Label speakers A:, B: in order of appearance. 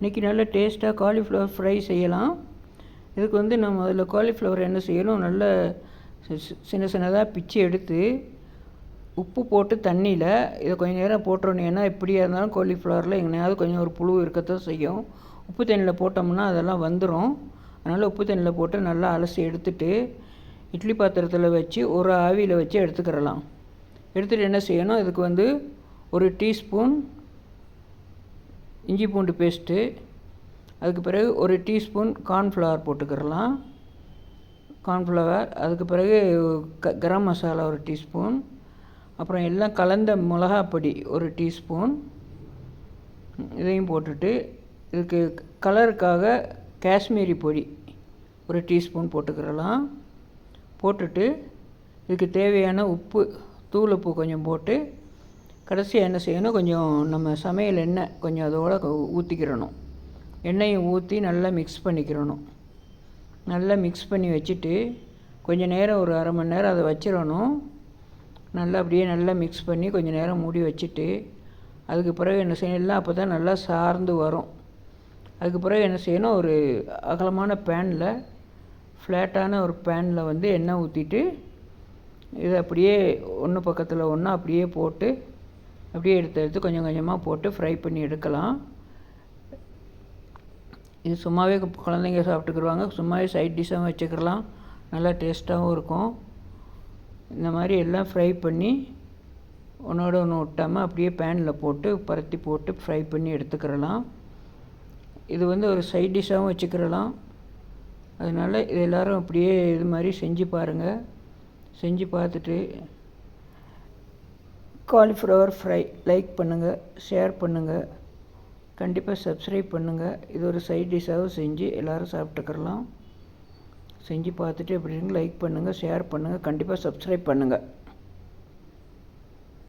A: இன்றைக்கி நல்ல டேஸ்ட்டாக காலிஃப்ளவர் ஃப்ரை செய்யலாம். இதுக்கு வந்து நம்ம அதில் காலிஃப்ளவர் என்ன செய்யணும்? நல்ல சி- சின்ன சின்னதாக பிச்சு எடுத்து உப்பு போட்டு தண்ணியில் இதை கொஞ்சம் நேரம் போட்டுறணும். எப்படியா இருந்தாலும் காலிஃப்ளவரில் எங்கேயாவது கொஞ்சம் ஒரு புழு இருக்கத்தான் செய்யும். உப்பு தண்ணியில் போட்டோம்னா அதெல்லாம் வந்துடும் அதனால் உப்பு தண்ணியில் போட்டு நல்லா அலசி எடுத்துட்டு இட்லி பாத்திரத்தில் வச்சு ஒரு ஆவியில் வச்சு எடுத்துக்கிறலாம். எடுத்துகிட்டு என்ன செய்யணும்? இதுக்கு வந்து ஒரு டீஸ்பூன் இஞ்சி பூண்டு பேஸ்ட்டு அதுக்கு பிறகு ஒரு டீஸ்பூன் கார்ன்ஃப்ளவர் போட்டுக்கிறலாம். கார்ன்ஃப்ளவர் அதுக்கு பிறகு க கரம் மசாலா ஒரு டீஸ்பூன். அப்புறம் எல்லாம் கலந்த மிளகாப்பொடி ஒரு டீஸ்பூன். இதையும் போட்டுட்டு இதுக்கு கலருக்காக காஷ்மீரி பொடி ஒரு டீஸ்பூன் போட்டுக்கிறலாம். போட்டுட்டு இதுக்கு தேவையான உப்பு தூள் உப்பு கொஞ்சம் போட்டு கடைசியாக என்ன செய்யணும்? கொஞ்சம் நம்ம சமையல் எண்ணெய் கொஞ்சம் அதோடு ஊற்றிக்கிறணும் எண்ணெயை ஊற்றி நல்லா மிக்ஸ் பண்ணிக்கிறணும் நல்லா மிக்ஸ் பண்ணி வச்சுட்டு கொஞ்சம் நேரம் ஒரு அரை மணி நேரம் அதை வச்சிடணும். நல்லா அப்படியே நல்லா மிக்ஸ் பண்ணி கொஞ்சம் நேரம் மூடி வச்சுட்டு அதுக்கு பிறகு என்ன செய்யணும்? எல்லாம் அப்போ தான் நல்லா சார்ந்து வரும். அதுக்கு பிறகு என்ன செய்யணும்? ஒரு அகலமான பேனில் ஃப்ளாட்டான ஒரு பேனில் வந்து எண்ணெய் ஊற்றிட்டு இதை அப்படியே ஒன்று பக்கத்தில் ஒன்று அப்படியே போட்டு அப்படியே எடுத்து எடுத்து கொஞ்சம் கொஞ்சமாக போட்டு ஃப்ரை பண்ணி எடுக்கலாம். இது சும்மாவே குழந்தைங்க சாப்பிட்டுக்குருவாங்க. சும்மாவே சைட் டிஷ்ஷாகவும் வச்சுக்கலாம் நல்லா டேஸ்ட்டாகவும் இருக்கும். இந்த மாதிரி எல்லாம் ஃப்ரை பண்ணி ஒன்றோட ஒன்று விட்டாமல் அப்படியே பேனில் போட்டு பரத்தி போட்டு ஃப்ரை பண்ணி எடுத்துக்கிறலாம் இது வந்து ஒரு சைட் டிஷ்ஷாகவும் வச்சுக்கிறலாம் அதனால் இது எல்லோரும் அப்படியே இது மாதிரி செஞ்சு பாருங்கள் செஞ்சு பார்த்துட்டு காலிஃப்ளவர் ஃப்ரை லைக் பண்ணுங்கள் ஷேர் பண்ணுங்கள் கண்டிப்பாக சப்ஸ்கிரைப் பண்ணுங்கள் இது ஒரு சைட் டிஷ்ஷாகவும் செஞ்சு எல்லோரும் சாப்பிட்டுக்கிறலாம் செஞ்சு பார்த்துட்டு எப்படி லைக் பண்ணுங்கள் ஷேர் பண்ணுங்கள் கண்டிப்பாக சப்ஸ்கிரைப் பண்ணுங்கள்